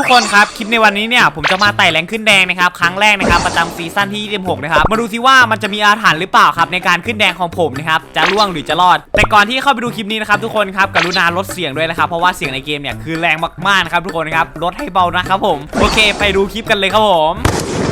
ทุกคนครับคลิปในวันนี้เนี่ยผมจะมาไต่แรงขึ้นแดงนะครับครั้งแรกนะครับประจำซีซั่นที่26นะครับมาดูซิว่ามันจะมีอาถรรพ์หรือเปล่าครับในการขึ้นแดงของผมนะครับจะล่วงหรือจะรอด แต่ก่อนที่เข้าไปดูคลิปนี้นะครับทุกคนครับกรุณาลดเสียงด้วยนะครับเพราะว่าเสียงในเกมเนี่ยคือแรงมากๆนะครับทุกคนครับลดให้เบานะครับผมโอเค ไปดูคลิปกันเลยครับผม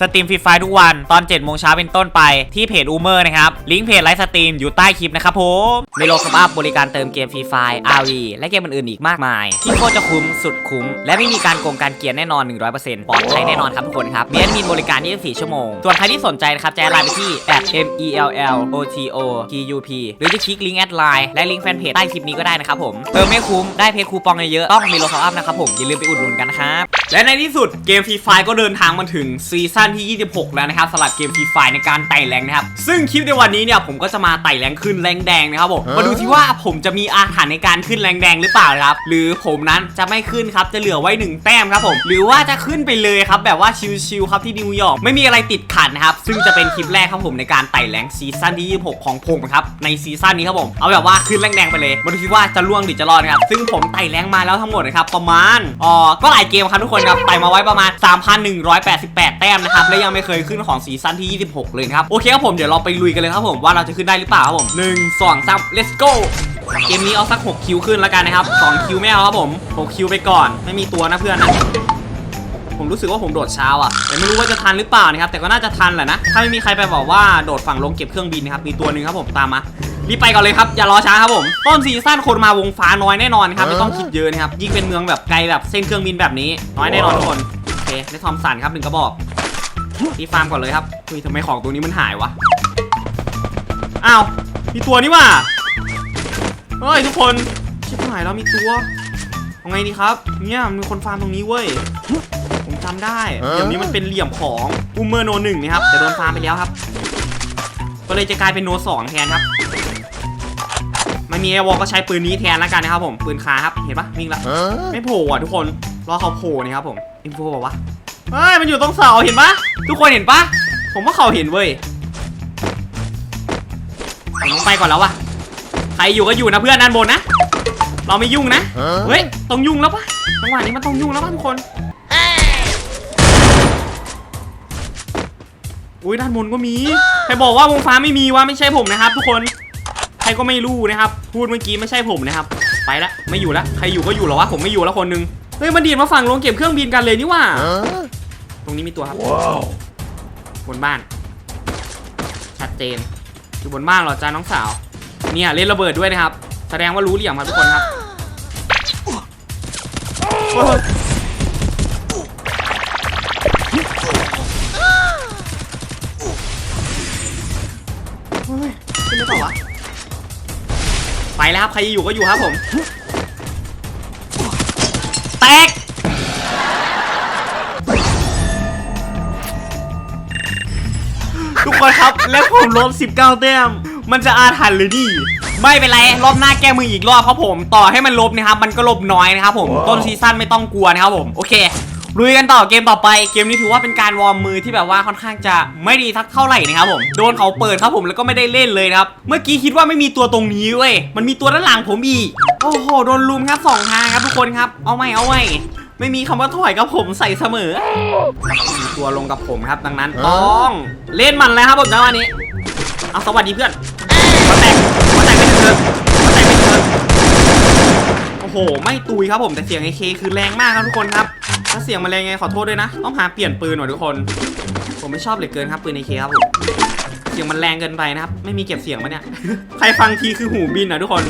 สตรีมฟรีไฟทุกวันตอน7โมงเช้าเป็นต้นไปที่เพจอูเมอร์นะครับ ลิงก์เพจไลฟ์สตรีมอยู่ใต้คลิปนะครับผมเมโลคับอัพบริการเติมเกมฟรีไฟ RV และเกมอื่นๆอีกมากมาย ที่โคตรจะคุ้มสุดคุ้ม และไม่มีการโกงการเกียร์แน่นอน 100%ปลอดภัยแน่นอนครับทุกคนครับมีแอดมินบริการ 24 ชั่วโมง ส่วนใครที่สนใจนะครับแจ้งไลน์ไปที่ m e l l o t o t u p หรือจะคลิกลิงก์แอดไลน์และลิงก์แฟนเพจใต้คลิปนี้ก็ได้นะครับผมเติมไม่คุ้มได้เพจคูปองเยอะๆต้องมีโลคับอัพนะครับผมอย่าลืมไปอุดหนุนกันนะครับและในที่สุดเกมฟรีไฟก็เดินทางมาถึงซีซั่นที่ 26 แล้วนะครับสำหรับเกมฟรีไฟในการไต่แรงนะครับซึ่งคลิปในวันนี้เนี่ยผมก็จะมาไต่แรงขึ้นแรงแดงนะครับผมมาดูที่ว่าผมจะมีอาถรรพ์ในการขึ้นแรงแดงหรือเปล่านะครับหรือผมนั้นจะไม่ขึ้นครับจะเหลือไว้หนึ่งแต้มครับผมหรือว่าจะขึ้นไปเลยครับแบบว่าชิลๆครับที่นิวยอร์กไม่มีอะไรติดขัดนะครับซึ่งจะเป็นคลิปแรกครับผมในการไต่แรงซีซั่นที่ 26 ของผมครับในซีซั่นนี้ครับผมเอาแบบว่าขึ้นแรงแดงไปเลยมาดูที่ว่าจะล่วงหรือจะรอดนะครับซึ่งผมไต่แรงมาแล้วทั้งหมดนะครับประมาณอ๋อก็หลายเกมครับทุกคนครับไต่มาไว้ประมาณ 3,188 แต้มนะครับและยังไม่เคยขึ้นของซีซั่นที่ 26 เลยครับโอเคครับผมเดี๋ยวเราไปลุยกันเลยครับผมว่าเราจะขึ้นได้หรือเปล่าครับผม1 2 3 let's go เกมนี้เอาสัก 6 คิวขึ้นแล้วกันนะครับ 2 คิวไม่เอาครับผม 6 คิวไปก่อน ไม่มีตัวนะเพื่อนนะ ผมรู้สึกว่าผมโดดเช้าอะ แต่ไม่รู้ว่าจะทันหรือเปล่านะครับ แต่ก็น่าจะทันแหละนะ ถ้าไม่มีใครไปบอกว่าโดดฝั่งลงเก็บเครื่องบินนะครับ มีตัวหนึ่งครับผมตามมา รีบไปก่อนเลยครับ อย่ารอช้าครับผม ต้นซีซั่นคนมาวงฟ้าน้อยแน่นอนครับ ไม่ต้องคิดเยอะนะครับ ยิ่งเป็นเมืองแบบไกลแบบเส้นเครื่องบินแบบนี้ น้อยแน่นอนทุกคน โอเคได้ทอมสันครับหนึ่งกระบอก ที่ฟาร์มก่อนเลยครับคุยทำไมของตัวนี้มันหายวะอ้าวมีตัวนี่ว่ะเฮ้ยทุกคนชิบหายแล้วมีตัวเอาไงดีครับเนี่ยมีคนฟาร์มตรงนี้เว้ยผมจำได้เดี๋ยวนี้มันเป็นเหลี่ยมของอูเมอร์โนหนึ่งนะครับแต่โดนฟาร์มไปแล้วครับ ก็เลยจะกลายเป็นโนสองแทนครับไม่มีไอวอลก็ใช้ปืนนี้แทนแล้วกันนะครับผมปืนคาครับเห็นปะวิ่งละไม่โผล่อะทุกคนรอเขาโผล่นี่ครับผมอินโฟบอกว่า เฮ้ยมันอยู่ตรงเสาเห็นปะทุกคนเห็นปะผมว่าเขาเห็นเว้ยผมต้องไปก่อนแล้ววะใครอยู่ก็อยู่นะเพื่อนด้านบนนะ เราไม่ยุ่งนะ เฮ้ยต้องยุ่งแล้วปะจังหวะนี้มันต้องยุ่งแล้วปะทุกคนอุ้ยด้านบนก็มีใครบอกว่าวงฟ้าไม่มีวะไม่ใช่ผมนะครับ ทุกคนใครก็ไม่รู้นะครับ พูดเมื่อกี้ไม่ใช่ผมนะครับ ไปละไม่อยู่ละใครอยู่ก็อยู่เหรอวะผมไม่อยู่แล้วคนหนึงเฮ้ยมันดีดมาฝั่งลงเก็บเครื่องบินกันเลยนี่หว่า ตรงนี้มีตัวครับบนบ้าน ชัดเจน อยู่บนบ้านเหรอจ้าน้องสาว เนี่ยเล่นระเบิดด้วยนะครับ แสดงว่ารู้เหลี่ยมครับทุกคนครับโอ้ยโอ้ยขึ้นได้เปล่าวะไปแล้วครับ ใครอยู่ก็อยู่ครับผม แตก คนครับ แล้วผมลบ19แต้ม มันจะอาถรรพ์เลยดิไม่เป็นไร รอบหน้าแก้มืออีกรอบเพราะผม ต่อให้มันลบนะครับ มันก็ลบน้อยนะครับผม ต้นซีซั่นไม่ต้องกลัวนะครับผม โอเคลุยกันต่อเกมต่อไปเกมนี้ถือว่าเป็นการวอร์มมือที่แบบว่าค่อนข้างจะไม่ดีสักเท่าไหร่นะครับผมโดนเขาเปิดครับผมแล้วก็ไม่ได้เล่นเลยนะครับเมื่อกี้คิดว่าไม่มีตัวตรงนี้เว้ยมันมีตัวด้านหลังผมอีกโอ้โหโดนลุมครับสองทางครับทุกคนครับเอาไม่เอาไม่ ไม่มีคำว่าถอยกับผมใส่เสมอมีตัวลงกับผมครับดังนั้นต้องเล่นมันเลยครับผมจังหวะนี้เอาสวัสดีเพื่อนมาแตกมาแตกไม่ถึงเธอมาแตกไม่ถึงเธอโอ้โห ไม่ตุยครับผมแต่เสียงไอเคคือแรงมากครับทุกคนครับ ถ้าเสียงมันแรงไงขอโทษด้วยนะ ต้องหาเปลี่ยนปืนหน่อยทุกคน ผมไม่ชอบเหลือเกินครับปืนไอเคครับผม เสียงมันแรงเกินไปนะครับ ไม่มีเก็บเสียงมาเนี่ย ใครฟังทีคือหูบินนะทุกคน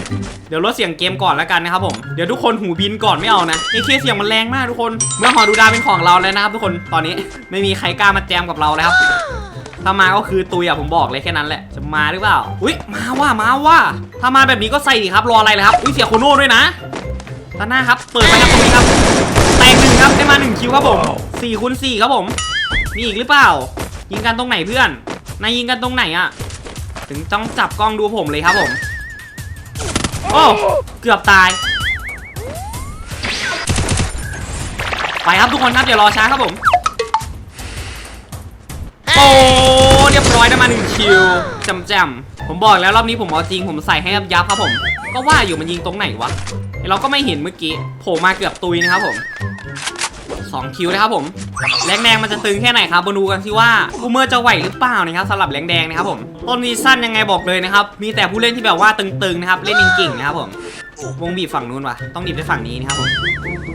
เดี๋ยวลดเสียงเกมก่อนแล้วกันนะครับผม เดี๋ยวทุกคนหูบินก่อนไม่เอานะไอเคเสียงมันแรงมากทุกคน เมื่อหอดูดาวเป็นของเราแล้วนะครับทุกคน ตอนนี้ไม่มีใครกล้ามาแจมกับเราแล้วครับ ถ้ามาก็คือตุยอะผมบอกเลยแค่นั้นแหละ จะมาหรือเปล่า อุ้ยมาว่ามาว่า ถ้ามาแบบนี้ก็ใส่ดิครับ รออะไรเลยครับ อุ้ยเสียโคโน่ด้วยนะด้าหน้าครับ เปิดไปครับตรงนี้ครับแตกหนึ่งครับ ได้มาหนึ่งคิวครับผมสี่คูณสี่ครับผม มีอีกหรือเปล่า ยิงกันตรงไหนเพื่อน นายยิงกันตรงไหนอะถึงต้องจับกล้องดูผมเลยครับผม โอ้เกือบตาย ไปครับทุกคนครับอย่ารอช้าครับผม โอ้เรียบร้อยได้มาหนึ่งคิวจำแจมๆผมบอกแล้วรอบนี้ผมเอาจริงผมใส่ให้ยับยับครับผม ก็ว่าอยู่มันยิงตรงไหนวะเราก็ไม่เห็นเมื่อกี้โผล่มาเกือบตุยนะครับผม สองคิวนะครับผมแรงแดงมันจะตึงแค่ไหนครับมาดูกันสิว่าอูเมอร์จะไหวหรือเปล่านะครับสำหรับแรงแดงนะครับผมต้นซีซั่นยังไงบอกเลยนะครับมีแต่ผู้เล่นที่แบบว่าตึงๆนะครับเล่นเก่งๆนะครับผมวงบีบฝั่งนู้นวะต้องบีบไปฝั่งนี้นะครับผม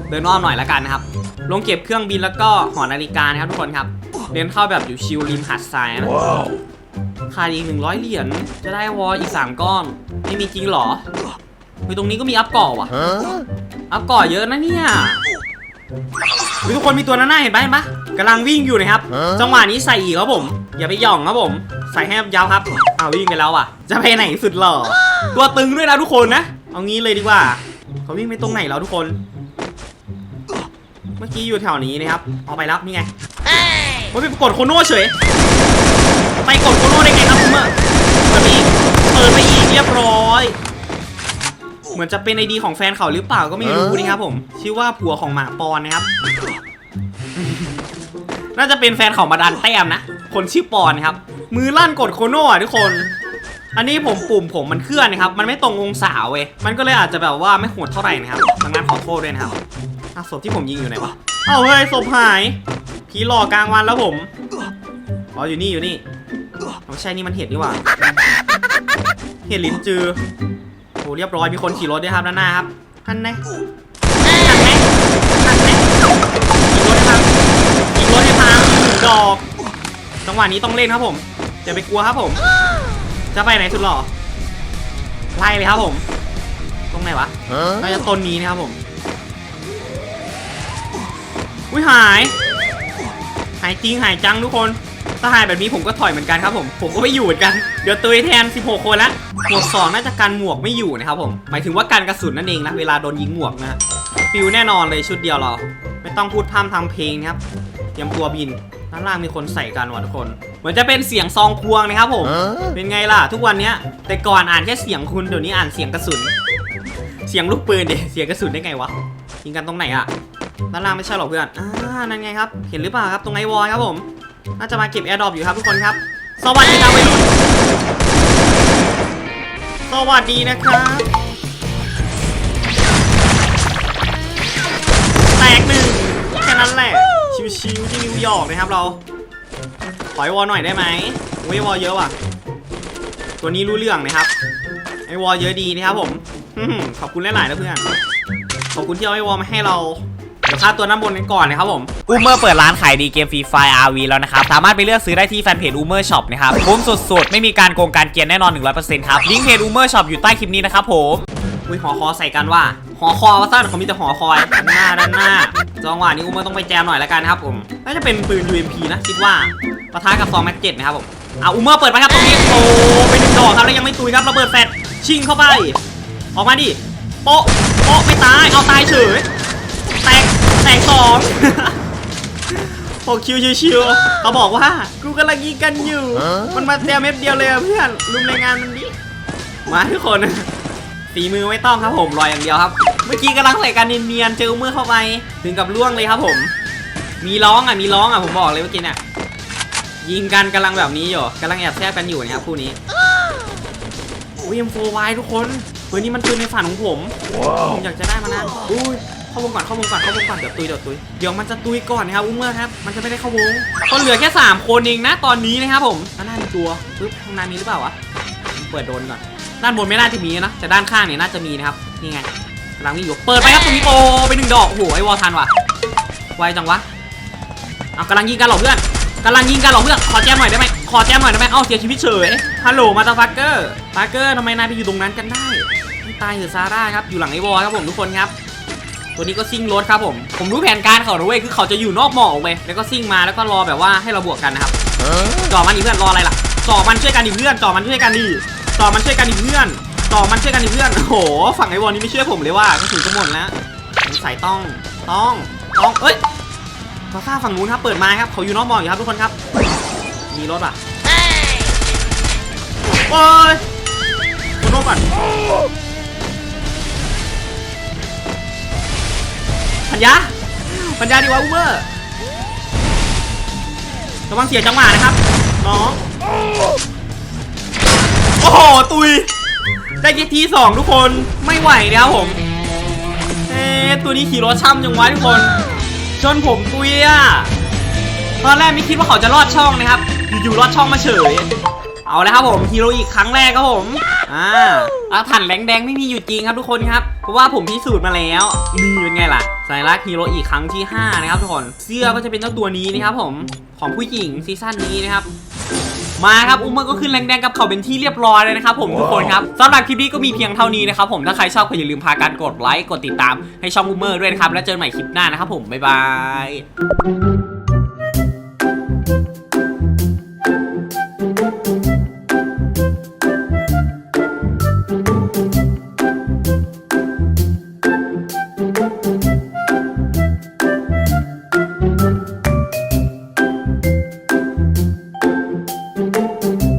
เดินอ้อมหน่อยละกันนะครับลงเก็บเครื่องบินแล้วก็หอนาฬิกานะครับทุกคนครับเดินเข้าแบบอยู่ชิลริมหาดทรายนะขาดอีกหนึ่งร้อยเหรียญจะได้วอลอีกสามก้อนไม่มีจริงเหรอเฮ้ยตรงนี้ก็มีอัพก่อว่ะอัพก่อเยอะนะเนี่ยเฮ้ย ทุกคนมีตัวนั้นน่าเห็นปะเห็นปะกำลังวิ่งอยู่นะครับ จังหวะนี้ใส่อีกครับผม อย่าไปหย่องครับผม ใส่ให้ยาวครับอ้าววิ่งไปแล้วอะ จะไปไหนสุดหล่อ ตัวตึงด้วยนะทุกคนนะ เอางี้เลยดีกว่า เขาวิ่งไปตรงไหนแล้วทุกคน เมื่อกี้อยู่แถวนี้นะครับ เอาไปแล้วนี่ไงว่าไปกดโคโน่เฉย ไปกดโคโน่ได้ไงครับคุณเมื่อเปิดไปอีกเปิดไปอีกเรียบร้อย เหมือนจะเป็นไอดีของแฟนเขาหรือเปล่าก็ไม่รู้นะครับผม ชื่อว่าผัวของหมาปอนนะครับ น่าจะเป็นแฟนของมาดันแต้มนะ คนชื่อปอนนะครับ มือลั่นกดโคโน่อะทุกคน อันนี้ผมปุ่มผมมันเคลื่อนนะครับ มันไม่ตรงองศาเว้ย มันก็เลยอาจจะแบบว่าไม่โหดเท่าไหร่นะครับดังนั้นขอโทษด้วยนะครับอะศพที่ผมยิงอยู่ไหนวะ เอ้าเฮ้ยศพหายผีหลอกกลางวันแล้วผม อ๋ออยู่นี่อยู่นี่ไม่ใช่นี่มันเห็ดนี่หว่า เห็ดลิ้นจือโอ้เรียบร้อยมีคนขี่รถด้วยครับด้านหน้าครับท่านแน่ท่านแน่ท่านแน่ขี่รถให้พังขี่รถให้พังดอกจังหวะนี้ต้องเล่นครับผมอย่าไปกลัวครับผม จะไปไหนสุดหล่อไล่เลยครับผม ตรงไหนวะน่าจะต้นนี้นะครับผมอุ้ยหาย หายจริงหายจังทุกคน ถ้าหายแบบนี้ผมก็ถอยเหมือนกันครับผม ผมก็ไม่อยู่เหมือนกัน เดี๋ยวตุยแทน 16 คนละหมวกสองน่าจะกันหมวกไม่อยู่นะครับผม หมายถึงว่ากันกระสุนนั่นเองนะ เวลาโดนยิงหมวกนะฟิวแน่นอนเลยชุดเดียวเรา ไม่ต้องพูดพร่ำทำเพลงนะครับ เตรียมตัวบิน ด้านล่างมีคนใส่กันว่ะทุกคน เหมือนจะเป็นเสียงซองควงนะครับผม เป็นไงล่ะ ทุกวันเนี้ยแต่ก่อนอ่านแค่เสียงคุณ เดี๋ยวนี้อ่านเสียงกระสุน เสียงลูกปืนเดเสียงกระสุนได้ไงวะ ยิงกันตรงไหนอะด้านล่างไม่ใช่หรอกเพื่อน อ่า นั่นไงครับ เห็นหรือเปล่าครับ ตรงไอวอลครับผม น่าจะมาเก็บแอร์ดรอปอยู่ครับทุกคนครับ สวัสดีครับวัยรุ่นสวัสดีนะครับ แตกหนึ่งแค่นั้นแหละ ชิวๆที่นิวยอร์กนะครับเราขอไอวอลหน่อยได้ไหมโอ้ยวอลเยอะว่ะ ตัวนี้รู้เรื่องนะครับ ไอวอลเยอะดีนะครับผม ขอบคุณหลายๆนะเพื่อน ขอบคุณที่เอาไอวอลมาให้เรา เดี๋ยวค่าตัวน้ำบนกันก่อนนะครับผมอูเมอร์เปิดร้านขายดีเกมฟรีไฟ RV แล้วนะครับ สามารถไปเลือกซื้อได้ที่แฟนเพจอูเมอร์ช็อปนะครับคุ้มสุดๆ ไม่มีการโกงการเกียนแน่นอน 100%ครับ ลิงก์เพจอูเมอร์ช็อปอยู่ใต้คลิปนี้นะครับผมอุ้ยหอคอใส่กันว่า หอคอว่าสั้นเขามีแต่หอคอยด้านหน้าด้านหน้าจังหวะนี้อูเมอร์ต้องไปแจมหน่อยแล้วกันครับผมน่าจะเป็นปืน UMP นะคิดว่าปะทะกับซองแม็กเจ็ดนะครับผมอะอูเมอร์เปิดไปครับตรงนี้โอ้เป็นหนึ่งดอกครับแล้วยังไม่ตุยครับระเบิดแฟดชิงเข้าไป ออกมาดิโป๊ะโป๊ะไม่ตายเอาตายเฉยแตก แตกสองหกคิวชิวๆเขาบอกว่ากูกำลังยิงกันอยู่ มันมาเตียเม็ดเดียวเลยอะเพื่อนรุมรายงานมันดิมาทุกคนฝีมือไม่ต้องครับผมรอยอย่างเดียวครับ เมื่อกี้กำลังใส่กันเนียนๆเจอเมื่อเข้าไปถึงกับล่วงเลยครับผม มีร้องอะมีร้องอะผมบอกเลยเมื่อกี้เนี่ยยิงกันกำลังแบบนี้อยู่กำลังแอบแทรกกันอยู่นะครับคู่นี้อุ้ย M4Y ทุกคนเฮ้ยนี่มันปืนในฝันของผม ผมอยากจะได้มานานอุ้ย เข้าวงก่อนเข้าวงก่อนเข้าวงก่อนเดี๋ยวตุยเดี๋ยวตุยเดี๋ยวมันจะตุยก่อนนะครับอุ้มเมอร์ครับมันจะไม่ได้เข้าวงก็เหลือแค่ 3 คนเองนะตอนนี้นะครับผมด้านหน้ามีตัวปึ๊บข้างหน้ามีหรือเปล่าวะเปิดโดนก่อนด้านบนไม่น่าจะมีนะแต่ด้านข้างเนี่ยน่าจะมีนะครับนี่ไงกำลังวิ่งอยู่เปิดไปครับตรงนี้โปไปหนึ่งดอกโอ้โหไอวอลทันว่ะไวจังวะเอากำลังยิงกันหรอเพื่อนกำลังยิงกันหรอเพื่อนขอแจมหน่อยได้ไหมขอแจมหน่อยได้ไหมเอ้าเสียชีวิตเฉยฮัลโหลมาตาฟักเกอร์ฟักเกอร์ทำไมนายไปอยู่ตรงนั้นกันได้ตายเหรอซาร่าครับอยู่หลังไอวอลครับผมทุกคนครับ ตัวนี้ก็ซิ่งรถครับผมผมรู้แผนการเขานะเว้ยคือเขาจะอยู่นอกหมอกเลยแล้วก็ซิ่งมาแล้วก็รอแบบว่าให้เราบวกกันนะครับจ่อมันดิเพื่อนรออะไรล่ะจ่อมันช่วยกันดิเพื่อนจ่อมันช่วยกันดิจ่อมันช่วยกันดิเพื่อนจ่อมันช่วยกันดิเพื่อนโอ้โหฝั่งไอวอลนี่ไม่เชื่อผมเลยว่าก็ถึงจะหมดแล้วสงสัยต้องต้องต้องเอ้ยฟาซ่าฝั่งนู้นครับเปิดมาครับเขาอยู่นอกหมอกอยู่ครับทุกคนครับ มีรถอะโอ้ยคนโน้ก่อน ญญาปัญญาดีว่าอูเบอร์ระวังเสียจังหวะนะครับน้องโอ้โหตุย ได้แค่ทีสองทุกคนไม่ไหวนะครับผมเอ๊ตัวนี้ขี่รถช่ำจังวะทุกคนชนผมตุยอะตอนแรกไม่คิดว่าเขาจะรอดช่องนะครับ อยู่ๆรอดช่องมาเฉย เอาแล้วครับผมฮีโร่อีกครั้งแรกครับผมอ่าอาถรรพ์แรงแดงไม่มีอยู่จริงครับทุกคนครับ เพราะว่าผมพิสูจน์มาแล้วนี่เป็นไงล่ะสัญลักษณ์ฮีโร่อีกครั้งที่ 5 นะครับทุกคน เสื้อก็จะเป็นเจ้าตัวนี้นะครับผมของผู้หญิงซีซั่นนี้นะครับมาครับอุ้มเมอร์ก็ขึ้นแรงแดงกับเขาเป็นที่เรียบร้อยเลยนะครับผมทุกคนครับสำหรับคลิปนี้ก็มีเพียงเท่านี้นะครับผมถ้าใครชอบก็อย่าลืมพากันกดไลค์กดติดตามให้ช่องอุ้มเมอร์ด้วยนะครับแล้วเจอกันใหม่คลิปหน้านะครับผมบ๊ายบาย